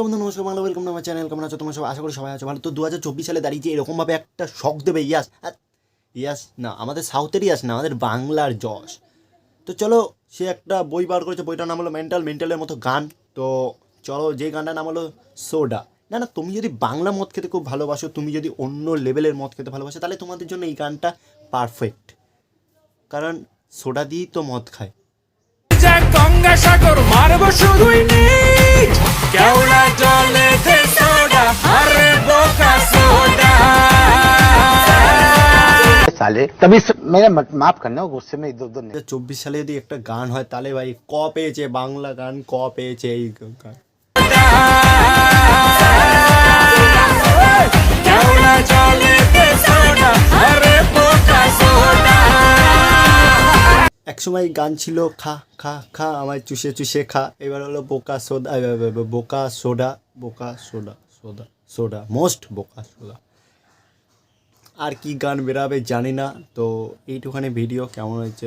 নমস্কার বন্ধু নমস্কার বাংলা ওয়েলকাম আমার চ্যানেল কেমন আছো তোমার সব? আশা করি সবাই আছো। ভালো, তো দু হাজার চব্বিশ সালে দাঁড়িয়ে যে এরকমভাবে একটা শখ দেবে, ইয়াস ইয়াস, না, আমাদের সাউথেরই ইয়াস না, আমাদের বাংলার যশ। তো চলো, সে একটা বই বার করেছে, বইটার নাম হলো মেন্টাল মেন্টালের মতো গান। তো চলো, যে গানটার নাম হলো সোডা না না, তুমি যদি বাংলা মদ খেতে খুব ভালোবাসো, তুমি যদি অন্য লেভেলের মদ খেতে ভালোবাসো, তাহলে তোমাদের জন্য এই গানটা পারফেক্ট কারণ সোডা দিয়েই তো মদ খায়। গঙ্গা সাগর মারব শুধুই কেওড়া জলে দে সোডা আরে বোকা সোডা साले तभी स- मेरा मत- माफ करना गुस्से में इधर उधर नहीं দু চব্বিশ সালে যদি একটা গান হয় তাহলে ভাই ক পেয়েছে বাংলা গান ক পেয়েছে এই গান এক সময় গান ছিল খা খা খা আমায় চুষে চুষে খা। এবার হলো বোকা এ, বোকা সোডা বোকা সোডা সোডা সোডা মোস্ট বোকা সোডা। আর কি গান বেরাবে জানি না তো এইটুখানি ভিডিও কেমন হয়েছে?